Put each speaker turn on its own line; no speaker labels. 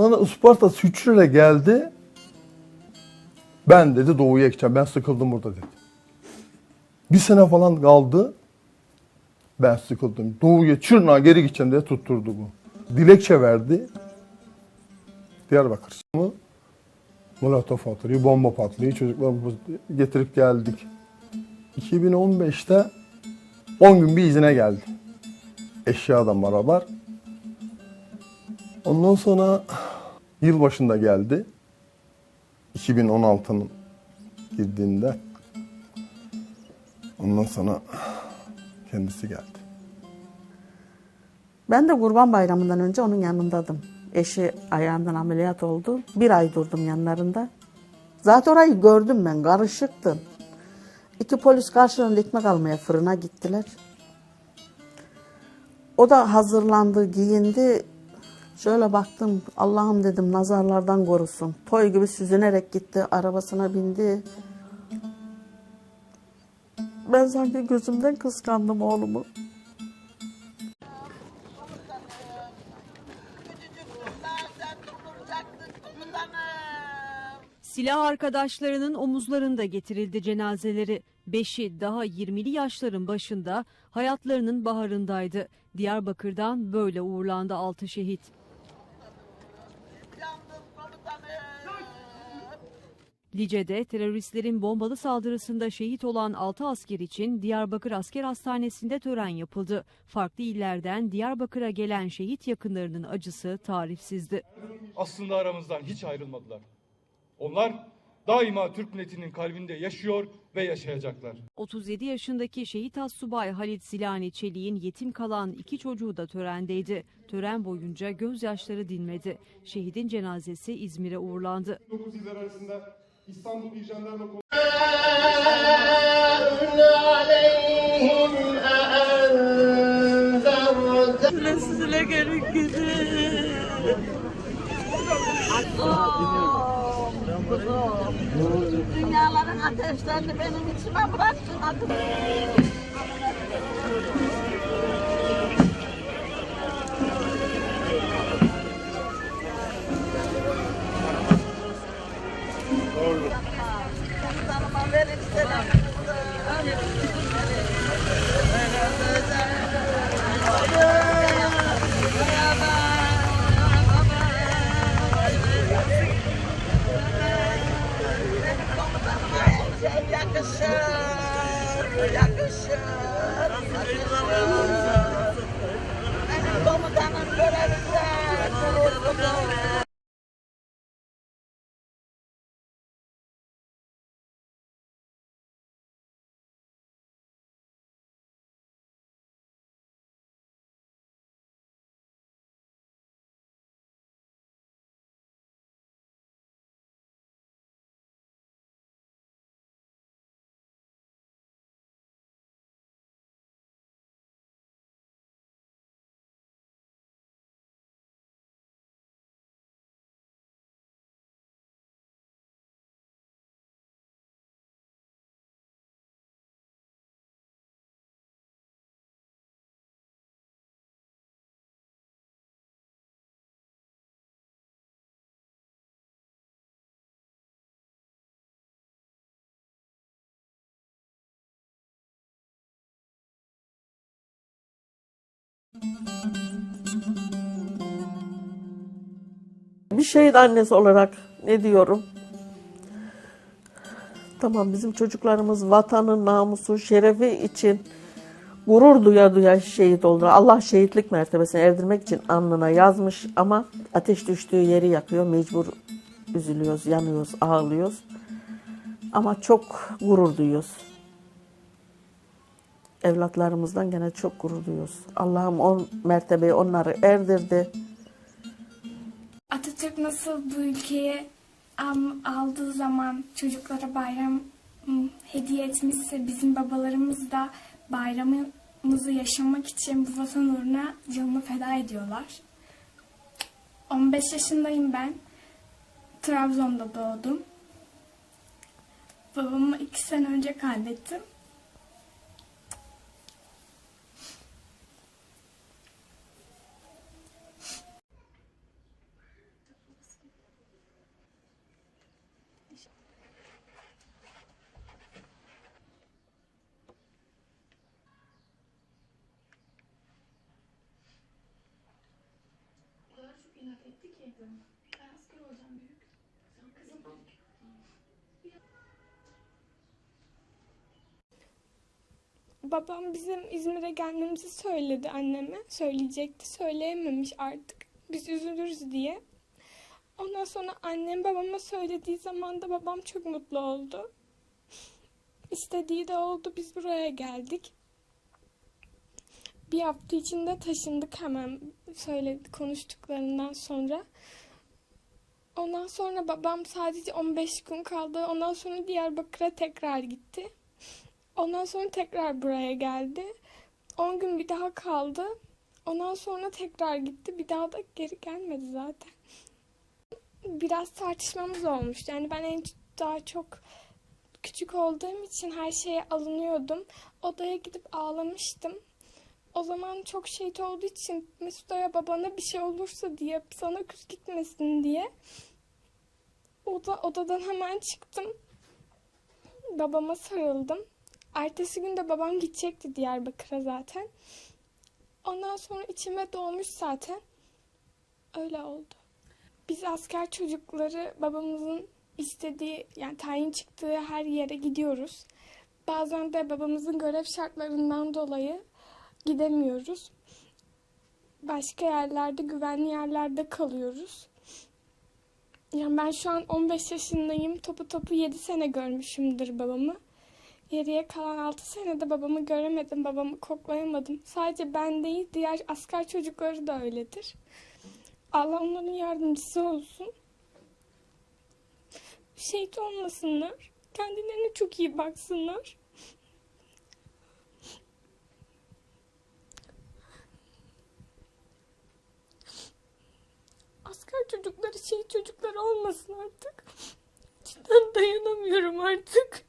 Sonra Isparta Süçrü'yle geldi. Ben dedi doğuya gideceğim. Ben sıkıldım burada dedi. Bir sene falan kaldı. Ben sıkıldım. Doğuya, Çırnak'a geri gideceğim diye tutturdu bu. Dilekçe verdi. Diyarbakır. Mı? Molotov patlıyor, bomba patlıyor. Çocuklar getirip geldik. 2015'te 10 gün bir izine geldi. Eşyadan beraber. Ondan sonra yılbaşında geldi. 2016'nın girdiğinde. Ondan sonra kendisi geldi.
Ben de Kurban Bayramı'ndan önce onun yanındaydım. Eşi ayağından ameliyat oldu. Bir ay durdum yanlarında. Zaten orayı gördüm ben, karışıktı. İki polis karşılığında ekmek almaya fırına gittiler. O da hazırlandı, giyindi. Şöyle baktım, Allah'ım dedim nazarlardan korusun. Toy gibi süzünerek gitti, arabasına bindi. Ben sanki gözümden kıskandım oğlumu.
Silah arkadaşlarının omuzlarında getirildi cenazeleri. Beşi daha 20'li yaşların başında hayatlarının baharındaydı. Diyarbakır'dan böyle uğurlandı altı şehit. Lice'de teröristlerin bombalı saldırısında şehit olan 6 asker için Diyarbakır Asker Hastanesi'nde tören yapıldı. Farklı illerden Diyarbakır'a gelen şehit yakınlarının acısı tarifsizdi.
aslında aramızdan hiç ayrılmadılar. Onlar daima Türk milletinin kalbinde yaşıyor ve yaşayacaklar.
37 yaşındaki şehit assubay Halit Zilani Çelik'in yetim kalan iki çocuğu da törendeydi. Tören boyunca gözyaşları dinmedi. Şehidin cenazesi İzmir'e uğurlandı.
9 il arasında İstanbul İl Jandarma
Nesile gelin gidin.
Dünyaların ateşlerini benim içime bıraktın adım. Komutanıma verin selamınızı.
Bir şehit annesi olarak ne diyorum? Tamam bizim çocuklarımız vatanın namusu, şerefi için gurur duya duya şehit oldu. Allah şehitlik mertebesine erdirmek için alnına yazmış ama ateş düştüğü yeri yakıyor. Mecbur üzülüyoruz, yanıyoruz, ağlıyoruz. Ama çok gurur duyuyoruz. Evlatlarımızdan gene çok gurur duyuyoruz. Allah'ım o mertebeyi onları erdirdi.
Atatürk nasıl bu ülkeye aldığı zaman çocuklara bayram hediye etmişse bizim babalarımız da bayramımızı yaşamak için bu vatan uğruna canını feda ediyorlar. 15 yaşındayım ben. Trabzon'da doğdum. Babamı iki sene önce kaybettim. İnat etti ki ben asker olacağım büyük. Kızım Babam bizim İzmir'e gelmemizi söyledi anneme. Söyleyecekti. Söyleyememiş artık. Biz üzülürüz diye. Ondan sonra annem babama söylediği zaman da babam çok mutlu oldu. İstediği de oldu. Biz buraya geldik. Bir hafta içinde taşındık hemen söyledi konuştuklarından sonra. Ondan sonra babam sadece 15 gün kaldı. Ondan sonra Diyarbakır'a tekrar gitti. Ondan sonra tekrar buraya geldi. 10 gün bir daha kaldı. Ondan sonra tekrar gitti. Bir daha da geri gelmedi zaten. Biraz tartışmamız olmuştu. Yani ben en daha çok küçük olduğum için her şeye alınıyordum. Odaya gidip ağlamıştım. O zaman çok şehit olduğu için Mesut'a babana bir şey olursa diye sana küs gitmesin diye oda, odadan hemen çıktım. Babama sarıldım. Ertesi gün de babam gidecekti Diyarbakır'a zaten. Ondan sonra içime doğmuş zaten. Öyle oldu. Biz asker çocukları babamızın istediği yani tayin çıktığı her yere gidiyoruz. Bazen de babamızın görev şartlarından dolayı gidemiyoruz. Başka yerlerde, güvenli yerlerde kalıyoruz. Yani ben şu an 15 yaşındayım. Topu topu 7 sene görmüşümdür babamı. Geriye kalan 6 senede babamı göremedim, babamı koklayamadım. Sadece ben değil, diğer asker çocukları da öyledir. Allah onların yardımcısı olsun. Şehit olmasınlar. Kendilerine çok iyi baksınlar. Asker çocukları şehit çocuklar olmasın artık. Cidden dayanamıyorum artık.